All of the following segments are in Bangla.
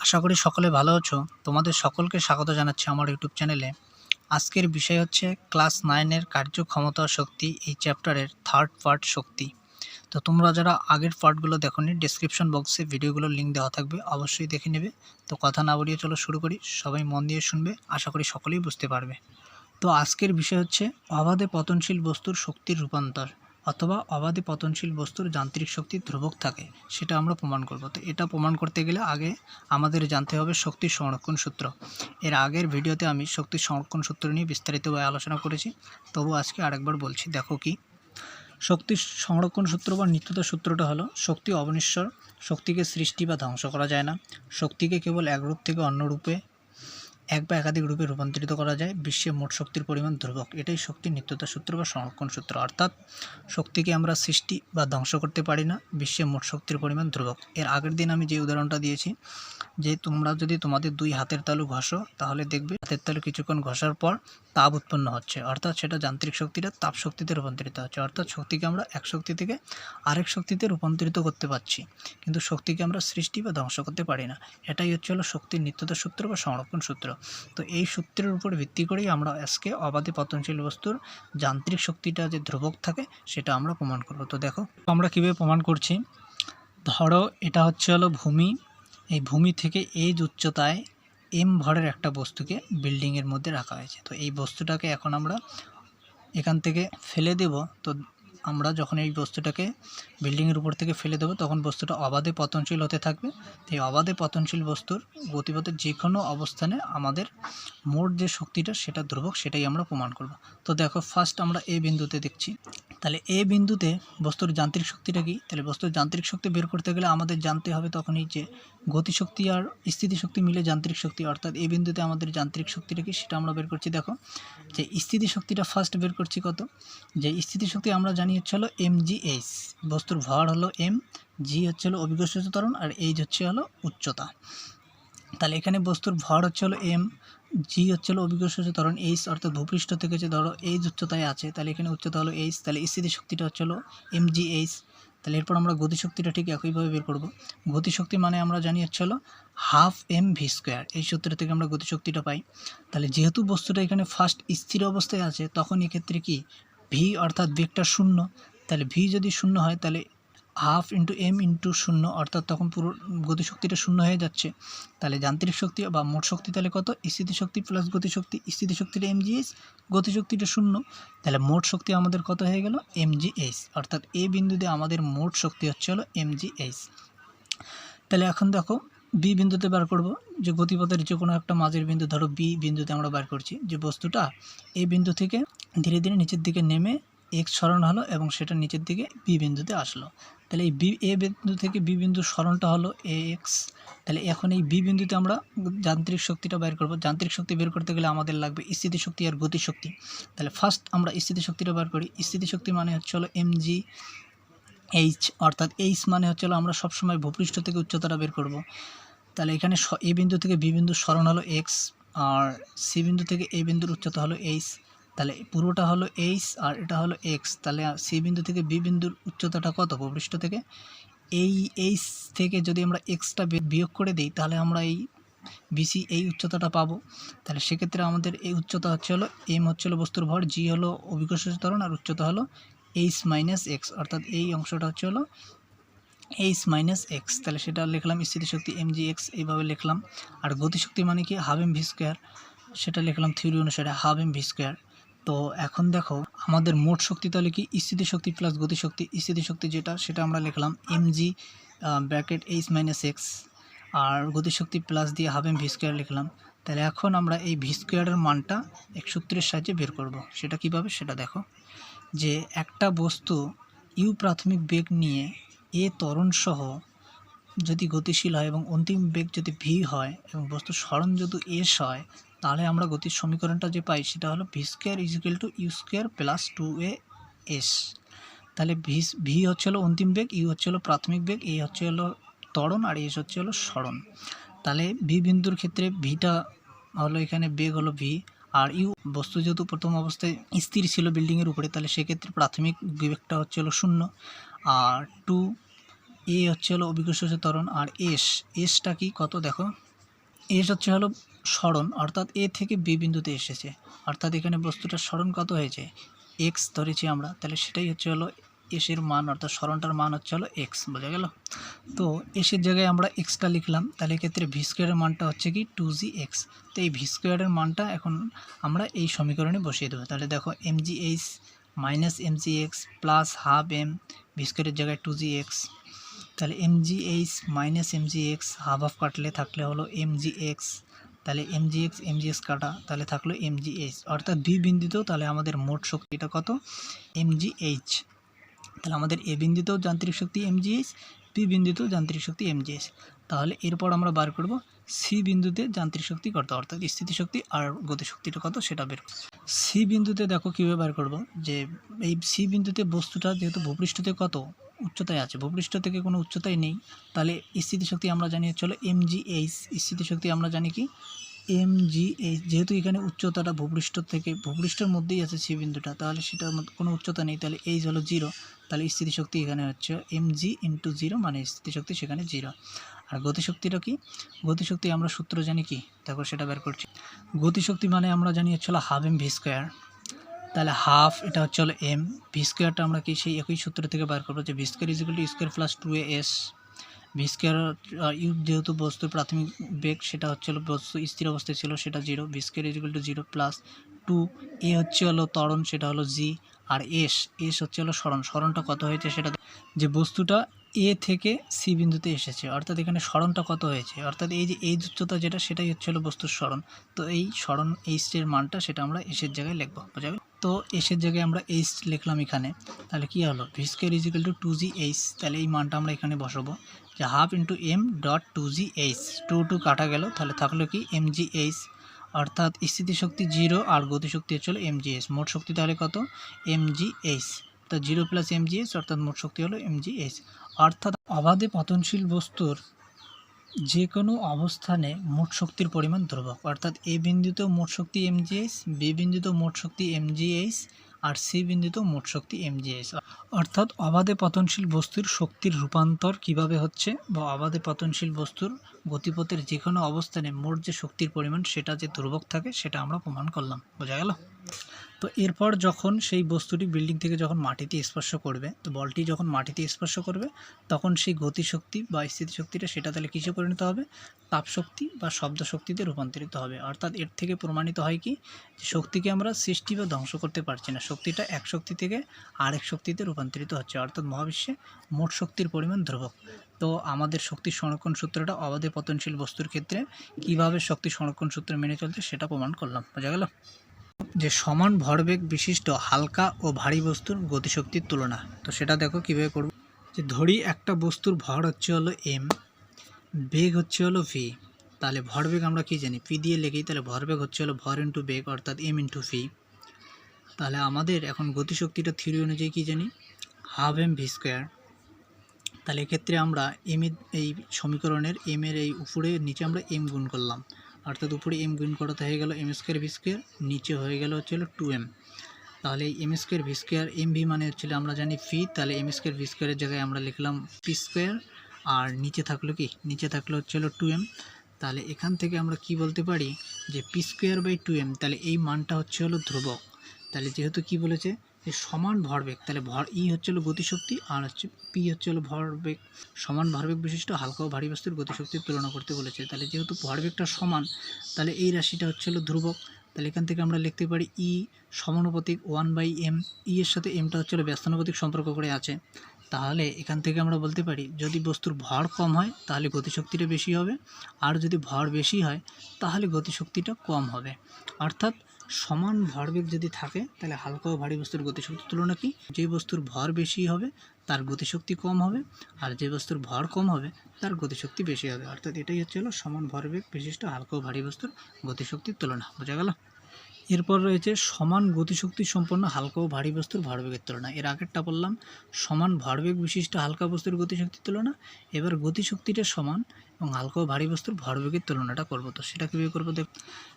আশা করি সকলে ভালো আছো। তোমাদের সকলকে স্বাগত জানাচ্ছি আমার ইউটিউব চ্যানেলে। আজকের বিষয় হচ্ছে ক্লাস নাইনের কার্যক্ষমতা শক্তি, এই চ্যাপ্টারের থার্ড পার্ট শক্তি। তো তোমরা যারা আগের পার্টগুলো দেখো দেখোনি ডিসক্রিপশন বক্সে ভিডিওগুলোর লিঙ্ক দেওয়া থাকবে, অবশ্যই দেখে নেবে। তো কথা না বলিয়ে চলো শুরু করি। সবাই মন দিয়ে শুনবে, আশা করি সকলেই বুঝতে পারবে। তো আজকের বিষয় হচ্ছে অবাধে পতনশীল বস্তুর শক্তির রূপান্তর। অথবা অবাধে পতনশীল বস্তুর যান্ত্রিক শক্তি ধ্রুবক থাকে, সেটা আমরা প্রমাণ করব। তো এটা প্রমাণ করতে গেলে আগে আমাদের জানতে হবে শক্তি সংরক্ষণ সূত্র। এর আগের ভিডিওতে আমি শক্তি সংরক্ষণ সূত্র নিয়ে বিস্তারিতভাবে আলোচনা করেছি। তবু আজকে আরেকবার বলছি, দেখো কি? শক্তি সংরক্ষণ সূত্র বা নিত্যতা সূত্রটা হলো শক্তি অবনিশ্বর, শক্তিকে সৃষ্টি বা ধ্বংস করা যায় না। শক্তিকে কেবল এক রূপ থেকে অন্য রূপে এক বা একাধিক রূপে রূপান্তরিত করা যায়। বিশ্বে মোট শক্তির পরিমাণ ধ্রুবক। এটাই শক্তির নিত্যতা সূত্র বা সংরক্ষণ সূত্র। অর্থাৎ শক্তিকে আমরা সৃষ্টি বা ধ্বংস করতে পারি না। বিশ্বে মোট শক্তির পরিমাণ ধ্রুবক। এর আগের দিন আমি যে উদাহরণটা দিয়েছি, যে তোমরা যদি তোমাদের দুই হাতের তালু ঘষো, তাহলে দেখবে হাতের তালু কিছুক্ষণ ঘষার পর তাপ উৎপন্ন হচ্ছে। অর্থাৎ সেটা যান্ত্রিক শক্তিটা তাপ শক্তিতে রূপান্তরিত হচ্ছে। অর্থাৎ শক্তিকে আমরা এক শক্তি থেকে আরেক শক্তিতে রূপান্তরিত করতে পারছি। কিন্তু শক্তিকে আমরা সৃষ্টি বা ধ্বংস করতে পারি না। এটাই হচ্ছে হলো শক্তির নিত্যতা সূত্র বা সংরক্ষণ সূত্র। তো এই সূত্রের উপর ভিত্তি করেই আমরা আজকে অবাধে পতনশীল বস্তুর যান্ত্রিক শক্তিটা যে ধ্রুবক থাকে, সেটা আমরা প্রমাণ করব। তো দেখো, আমরা কীভাবে প্রমাণ করছি? ধরো, এটা হচ্ছে হলো ভূমি। এই ভূমি থেকে এই উচ্চতায় এম ভরের একটা বস্তুকে বিল্ডিংয়ের মধ্যে রাখা হয়েছে। তো এই বস্তুটাকে এখন আমরা এখান থেকে ফেলে দেব। তো আমরা যখন এই বস্তুটাকে বিল্ডিংয়ের উপর থেকে ফেলে দেবো, তখন বস্তুটা অবাধে পতনশীল হতে থাকবে। এই অবাধে পতনশীল বস্তুর গতিপথের যে কোনো অবস্থানে আমাদের মোট যে শক্তিটা, সেটা ধ্রুবক, সেটাই আমরা প্রমাণ করব। তো দেখো ফার্স্ট আমরা এ বিন্দুতে দেখছি। তাহলে এ বিন্দুতে বস্তুর যান্ত্রিক শক্তিটা কি? তাহলে বস্তুর যান্ত্রিক শক্তি বের করতে গেলে আমাদের জানতে হবে তখনই যে গতিশক্তি আর স্থিতিশক্তি মিলে যান্ত্রিক শক্তি, অর্থাৎ এ বিন্দুতে আমাদের যান্ত্রিক শক্তিটা কি, সেটা আমরা বের করছি। দেখো, যে স্থিতি শক্তিটা ফার্স্ট বের করছি কত? যে স্থিতি শক্তি আমরা জানি হচ্ছে হলো এম বস্তুর ভর হলো এম জি হচ্ছে হলো অভিকর্ষজ ত্বরণ আর এইচ হচ্ছে হলো উচ্চতা। তাহলে এখানে বস্তুর ভর হচ্ছে হলো এম জি হচ্ছে হলো অভিকর্ষজ ত্বরণ এইচ অর্থাৎ ভূপৃষ্ঠ থেকে যে ধরো এইচ উচ্চতায় আছে, তাহলে এখানে উচ্চতা হলো এইচ তাহলে স্থিতি শক্তিটা হচ্ছে হলো এম জি এইচ তাহলে এরপর আমরা গতিশক্তিটা ঠিক একইভাবে বের করব। গতিশক্তি মানে আমরা জানি হচ্ছে হলো হাফ এম ভি স্কোয়ার। এই সূত্র থেকে আমরা গতিশক্তিটা পাই। তাহলে যেহেতু বস্তুটা এখানে ফার্স্ট স্থির অবস্থায় আছে, তখন এক্ষেত্রে কি? ভি অর্থাৎ বেগটা শূন্য, তাহলে ভি যদি শূন্য হয়, তাহলে হাফ ইন্টু এম ইন্টু শূন্য, অর্থাৎ তখন পুরো গতিশক্তিটা শূন্য হয়ে যাচ্ছে। তাহলে যান্ত্রিক শক্তি বা মোট শক্তি তাহলে কত? স্থিতিশক্তি প্লাস গতিশক্তি। স্থিতিশক্তিটা এম জিএস গতিশক্তিটা শূন্য। তাহলে মোট শক্তি আমাদের কত হয়ে গেল? এম জিএস অর্থাৎ এ বিন্দুতে আমাদের মোট শক্তি হচ্ছে হলো এম জিএস তাহলে এখন দেখো বি বিন্দুতে বার করব, যে গতিপথের যে কোনো একটা মাঝের বিন্দু, ধরো বি বিন্দুতে আমরা বার করছি, যে বস্তুটা এই বিন্দু থেকে ধীরে ধীরে নিচের দিকে নেমে এক্স সরণ হলো এবং সেটা নিচের দিকে বি বিন্দুতে আসলো। তাহলে এই বি এ বিন্দু থেকে বি বিন্দুর সরণটা হলো এ এক্স তাহলে এখন এই বি বিন্দুতে আমরা যান্ত্রিক শক্তিটা বের করব। যান্ত্রিক শক্তি বের করতে গেলে আমাদের লাগবে স্থিতিশক্তি আর গতিশক্তি। তাহলে ফার্স্ট আমরা স্থিতিশক্তিটা বের করি। স্থিতিশক্তি মানে হচ্ছে হলো এম জি এইচ অর্থাৎ এইচ মানে হচ্ছে হলো আমরা সবসময় ভূপৃষ্ঠ থেকে উচ্চতাটা বের করব। তাহলে এখানে এ বিন্দু থেকে বি বিন্দুর সরণ হলো এক্স আর সি বিন্দু থেকে এ বিন্দুর উচ্চতা হলো এইচ তাহলে পুরোটা হলো এইচ আর এটা হলো এক্স তাহলে সি বিন্দু থেকে বি বিন্দুর উচ্চতাটা কত ভূপৃষ্ঠ থেকে? এই এইচ থেকে যদি আমরা এক্সটা বিয়োগ করে দিই, তাহলে আমরা এই বিসি এই উচ্চতাটা পাবো। তাহলে সেক্ষেত্রে আমাদের এই উচ্চতা হচ্ছে হলো এম হচ্ছে হলো বস্তুর ভর জি হলো অভিকর্ষজ ত্বরণ আর উচ্চতা হলো এইচ মাইনাস এক্স অর্থাৎ এই অংশটা হচ্ছে হলো এইচ মাইনাস এক্স তাহলে সেটা লিখলাম স্থিতিশক্তি এম জি এক্স এইভাবে লিখলাম। আর গতিশক্তি মানে কি? হাফ এম ভি স্কোয়ার সেটা লিখলাম থিওরি অনুসারে হাফ এম ভি স্কোয়ার তো এখন দেখো, আমাদের মোট শক্তি তাহলে কি? স্থিতিশক্তি প্লাস গতিশক্তি। স্থিতিশক্তি যেটা, সেটা আমরা লিখলাম M G bracket H minus X আর গতিশক্তি প্লাস দিয়ে হাফ এম ভি স্কোয়ার লিখলাম। তাহলে এখন আমরা এই ভি স্কোয়ারের মানটা এক সূত্রের সাহায্যে বের করব। সেটা কীভাবে? সেটা দেখো। যে একটা বস্তু ইউ প্রাথমিক বেগ নিয়ে এ ত্বরণসহ যদি গতিশীল হয় এবং অন্তিম বেগ যদি ভি হয় এবং বস্তুর স্মরণ যদি এস হয়, তাহলে আমরা গতির সমীকরণটা যে পাই সেটা হলো V square equal to U square plus two A S তাহলে ভি ভি হচ্ছে হলো অন্তিম বেগ ইউ হচ্ছে হলো প্রাথমিক বেগ এ হচ্ছে হলো ত্বরণ আর এস হচ্ছে হলো স্মরণ তাহলে ভি বিন্দুর ক্ষেত্রে ভিটা হলো এখানে বেগ হলো ভি আর ইউ বস্তু যেহেতু প্রথম অবস্থায় স্থির ছিল বিল্ডিংয়ের উপরে, তাহলে সেক্ষেত্রে প্রাথমিক বিবেকটা হচ্ছে হলো শূন্য। আর টু এ হচ্ছে হলো অভিকর্ষজ ত্বরণ আর এস এসটা কি কত দেখো? এস হচ্ছে হলো স্মরণ, অর্থাৎ এ থেকে বি বিন্দুতে এসেছে। অর্থাৎ এখানে বস্তুটার স্মরণ কত হয়েছে? এক্স ধরেছি আমরা, তাহলে সেটাই হচ্ছে হলো এসের মান, অর্থাৎ স্মরণটার মান হচ্ছে হলো এক্স বোঝা গেল? তো এসের জায়গায় আমরা এক্সটা লিখলাম, তাহলে এক্ষেত্রে ভি স্কোয়ারের মানটা হচ্ছে কি টু জি এক্স তো এই ভি স্কোয়ারের মানটা এখন আমরা এই সমীকরণে বসিয়ে দেবো। তাহলে দেখো M G H minus M G X plus half M V জায়গায় টু জি এক্স তাহলে M G H minus M G X half half কাটলে থাকলে হলো এম জি এক্স তাহলে M G X M G X কাটা, তাহলে থাকল এম জি এইচ অর্থাৎ দুই বিন্দুতেও তাহলে আমাদের মোট শক্তিটা কত? এম জি এইচ তাহলে আমাদের এ বিন্দুতেও যান্ত্রিক শক্তি এম জি এইচ বি বিন্দুতেও যান্ত্রিক শক্তি এম জি এইচ তাহলে এরপর আমরা বার করব সি বিন্দুতে যান্ত্রিক শক্তি কত অর্থাৎ স্থিতিশক্তি আর গতিশক্তিটা কত সেটা বের সি বিন্দুতে দেখো কীভাবে বার করব? যে এই সি বিন্দুতে বস্তুটা যেহেতু ভূপৃষ্ঠতে কত? উচ্চতায় আছে। ভূপৃষ্ঠ থেকে কোনো উচ্চতায় নেই। তাহলে স্থিতিশক্তি আমরা জানি চলো এম জি এইচ স্থিতিশক্তি আমরা জানি কি? এম জি এইচ যেহেতু এখানে উচ্চতাটা ভূপৃষ্ঠ থেকে, ভূপৃষ্ঠের মধ্যেই আছে সি বিন্দুটা, তাহলে সেটার কোনো উচ্চতা নেই। তাহলে এইচ হলো জিরো তাহলে স্থিতিশক্তি এখানে হচ্ছে এম জি ইন্টু জিরো মানে স্থিতিশক্তি সেখানে জিরো আর গতিশক্তিটা কি? গতিশক্তি আমরা সূত্র জানি কি? তারপর সেটা বের করছি। গতিশক্তি মানে আমরা জানি হচ্ছে হাফ এম ভি স্কোয়ার তাহলে হাফ এটা হচ্ছে হলো এম ভি স্কোয়ারটা আমরা কি সেই একই সূত্র থেকে বের করব যে V square equal to square plus two A S V square U যেহেতু বস্তুর প্রাথমিক বেগ, সেটা হচ্ছে হলো বস্তু স্থির অবস্থায় ছিল, সেটা zero V square equal to zero plus two A হচ্ছে হলো ত্বরণ, সেটা হলো জি আর এস এস হচ্ছে হলো স্মরণ। স্মরণটা কত হয়েছে সেটা যে বস্তুটা এ থেকে সি বিন্দুতে এসেছে, অর্থাৎ এখানে স্মরণটা কত হয়েছে? অর্থাৎ এই যে এই উচ্চতা যেটা, সেটাই হচ্ছে হলো বস্তুর স্মরণ। তো এই স্মরণ এইচ এর মানটা সেটা আমরা এসের জায়গায় লিখব, বোঝা তো এসের জায়গায় আমরা এইচ লিখলাম এখানে। তাহলে কী হলো? V square equal to two G H তাহলে এই মানটা আমরা এখানে বসাবো। যে half into M dot two G H two two কাটা গেল, তাহলে থাকল কি এম জি এইচ অর্থাৎ স্থিতিশক্তি জিরো আর গতিশক্তি হচ্ছে হলো এম জি এইচ মোট শক্তি তাহলে কত? এম জি এইচ তো zero plus M G H অর্থাৎ মোট শক্তি হলো এম জি এইচ অর্থাৎ অবাধে পতনশীল বস্তুর যে কোনো অবস্থানে মোট শক্তির পরিমাণ ধ্রুবক। অর্থাৎ এ বিন্দুতেও মোট শক্তি এম জি এইচ বি বিন্দুতেও মোট শক্তি এম জি এইচ আর সি বিন্দুতেও মোট শক্তি এম জি এইচ অর্থাৎ অবাধে পতনশীল বস্তুর শক্তির রূপান্তর কীভাবে হচ্ছে? বা অবাধে পতনশীল বস্তুর গতিপথের যে কোনো অবস্থানে মোট যে শক্তির পরিমাণ সেটা যে ধ্রুবক থাকে, সেটা আমরা প্রমাণ করলাম। বোঝা গেল? তো এরপর যখন সেই বস্তুটি বিল্ডিং থেকে যখন মাটিতে স্পর্শ করবে, তো বলটি যখন মাটিতে স্পর্শ করবে, তখন সেই গতিশক্তি বা স্থিতিশক্তিটা সেটা তাহলে কিসে পরিণত হবে? তাপশক্তি বা শব্দ শক্তিতে রূপান্তরিত হবে। অর্থাৎ এর থেকে প্রমাণিত হয় কি? যে শক্তিকে আমরা সৃষ্টি বা ধ্বংস করতে পারছি না। শক্তিটা এক শক্তি থেকে আরেক শক্তিতে রূপান্তরিত হচ্ছে। অর্থাৎ মহাবিশ্বে মোট শক্তির পরিমাণ ধ্রুবক। তো আমাদের শক্তি সংরক্ষণ সূত্রটা অবাধে পতনশীল বস্তুর ক্ষেত্রে কীভাবে শক্তি সংরক্ষণ সূত্র মেনে চলছে সেটা প্রমাণ করলাম। বোঝা গেল? যে সমান ভরবেগ বিশিষ্ট হালকা ও ভারী বস্তুর গতিশক্তির তুলনা। তো সেটা দেখো কীভাবে করব। যে ধরি একটা বস্তুর ভর হচ্ছে হলো এম বেগ হচ্ছে হলো ভি তাহলে ভরবেগ আমরা কি জানি? পি দিয়ে লেগেই তাহলে ভরবেগ হচ্ছে হলো ভর ইন্টু বেগ অর্থাৎ এম ইন্টু ভি তাহলে আমাদের এখন গতিশক্তিটা থিওরি অনুযায়ী কী জানি? হাফ এম ভি স্কোয়ার তাহলে এক্ষেত্রে আমরা এম এই সমীকরণের এম এর এই উপরে নিচে আমরা এম গুণ করলাম। অর্থাৎ উপরে এম গুণ করাতে হয়ে গেল এম স্কোয়ার ভি স্কোয়ার নিচে হয়ে গেল হচ্ছে হলো টু এম তাহলে এই M square V square M V মানে হচ্ছিল আমরা জানি ফি তাহলে এম স্কোয়ার ভি স্কোয়ারের জায়গায় আমরা লিখলাম পি স্কোয়ার আর নিচে থাকল কি? নিচে থাকল হচ্ছে হলো টু এম তাহলে এখান থেকে আমরা কি বলতে পারি? যে P square by two M তাহলে এই মানটা হচ্ছে হলো ধ্রুবক। তাহলে যেহেতু কি বলেছে? সমান ভরবেগ, তাহলে ভর ই হচ্ছে হলো গতিশক্তি আর হচ্ছে পি হচ্ছে হলো ভরবেগ। সমান ভরবেগ বিশিষ্ট হালকা ও ভারী বস্তুর গতিশক্তির তুলনা করতে বলেছে। তাহলে যেহেতু ভরবেগটা সমান, তাহলে এই রাশিটা হচ্ছে হলো ধ্রুবক। তাহলে এখান থেকে আমরা লিখতে পারি ই সমানুপাতিক ওয়ান বাই এম ই এর সাথে এমটা হচ্ছে হলো ব্যস্তানুপাতিক সম্পর্ক করে আছে। তাহলে এখান থেকে আমরা বলতে পারি, যদি বস্তুর ভর কম হয়, তাহলে গতিশক্তিটা বেশি হবে। আর যদি ভর বেশি হয়, তাহলে গতিশক্তিটা কম হবে। অর্থাৎ সমান ভরবেগ যদি থাকে, তাহলে হালকা ও ভারী বস্তুর গতিশক্তির তুলনা কি? যে বস্তুর ভর বেশি হবে, তার গতিশক্তি কম হবে, আর যে বস্তুর ভর কম হবে, তার গতিশক্তি বেশি হবে। অর্থাৎ এটাই হচ্ছে হলো সমান ভরবেগ বিশিষ্ট হালকা ও ভারী বস্তুর গতিশক্তির তুলনা। বোঝা গেল? এরপর রয়েছে সমান গতিশক্তি সম্পন্ন হালকা ও ভারী বস্তুর ভরবেগের তুলনা। এর আগেরটা বললাম, সমান ভরবেগ বিশিষ্ট হালকা বস্তুর গতিশক্তির তুলনা। এবার গতিশক্তিটা সমান এবং হালকা ও ভারী বস্তুর ভরবেগের তুলনাটা করব। তো সেটা কীভাবে করব দেখ,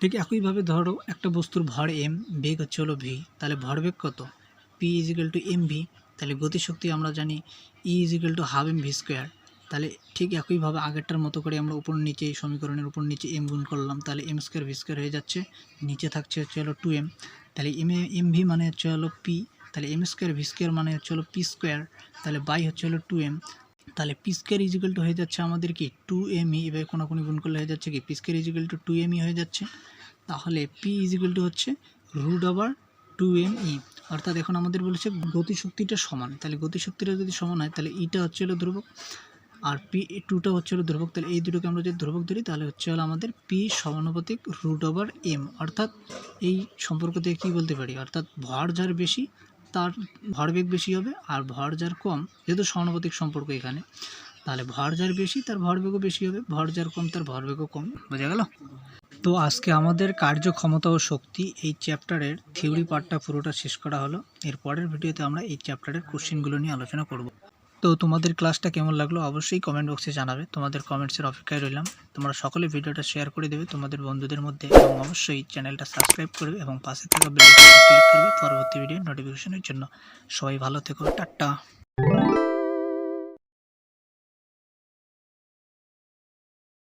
ঠিক একইভাবে ধরো একটা বস্তুর ভর এম বেগ হচ্ছে হলো ভি তাহলে ভরবেগ কত? P equal to M V তাহলে গতিশক্তি আমরা জানি E equal to half M V square তাহলে ঠিক একইভাবে আগেরটার মতো করে আমরা উপর নিচে এই সমীকরণের উপর নিচে এম গুণ করলাম, তাহলে এম স্কোয়ার ভি স্কোয়ার হয়ে যাচ্ছে, নিচে থাকছে হচ্ছে হলো টু এম তাহলে এম এম ভি মানে হচ্ছে হলো পি তাহলে এম স্কোয়ার ভি স্কোয়ার মানে হচ্ছে হলো পি স্কোয়ার তাহলে বাই হচ্ছে হলো টু এম তাহলে পি স্কোয়ার টু হয়ে যাচ্ছে আমাদের কি টু এম ই এবার কোনো কোনো গুণ করলে হয়ে যাচ্ছে কি? P square two two M E হয়ে যাচ্ছে। তাহলে পি ইজিক্যাল টু হচ্ছে over two M M E অর্থাৎ এখন আমাদের বলেছে গতিশক্তিটা সমান। তাহলে গতিশক্তিটা যদি সমান হয়, তাহলে ইটা হচ্ছে হলো ধ্রুবক। আর পি টুটা হচ্ছে হলো ধ্রুবক। তাহলে এই দুটোকে আমরা যদি ধ্রুবক ধরি, তাহলে হচ্ছে হলো আমাদের পি সমানুপাতিক রুট ওভার এম অর্থাৎ এই সম্পর্ক থেকে কী বলতে পারি? অর্থাৎ ভর যার বেশি তার ভরবেগ বেশি হবে আর ভর যার কম, যেহেতু সমানুপাতিক সম্পর্ক এখানে, তাহলে ভর যার বেশি তার ভরবেগও বেশি হবে, ভর যার কম তার ভরবেগও কম, বোঝা গেল? তো আজকে আমাদের কার্যক্ষমতা ও শক্তি এই চ্যাপ্টারের থিওরি পার্টটা পুরোটা শেষ করা হলো। এর পরের ভিডিওতে আমরা এই চ্যাপ্টারের কোশ্চেনগুলো নিয়ে আলোচনা করব। তো তোমাদের ক্লাসটা কেমন লাগল অবশ্যই কমেন্ট বক্সে জানাবে। তোমাদের কমেন্টসের অপেক্ষায় রইলাম। তোমরা সকলে ভিডিওটা শেয়ার করে দেবে তোমাদের বন্ধুদের মধ্যে এবং অবশ্যই চ্যানেলটা সাবস্ক্রাইব করবে এবং পাশে থাকা বেল ক্লিক করবে পরবর্তী ভিডিও নোটিফিকেশনের জন্য। সবাই ভালো থেকো, টাটা।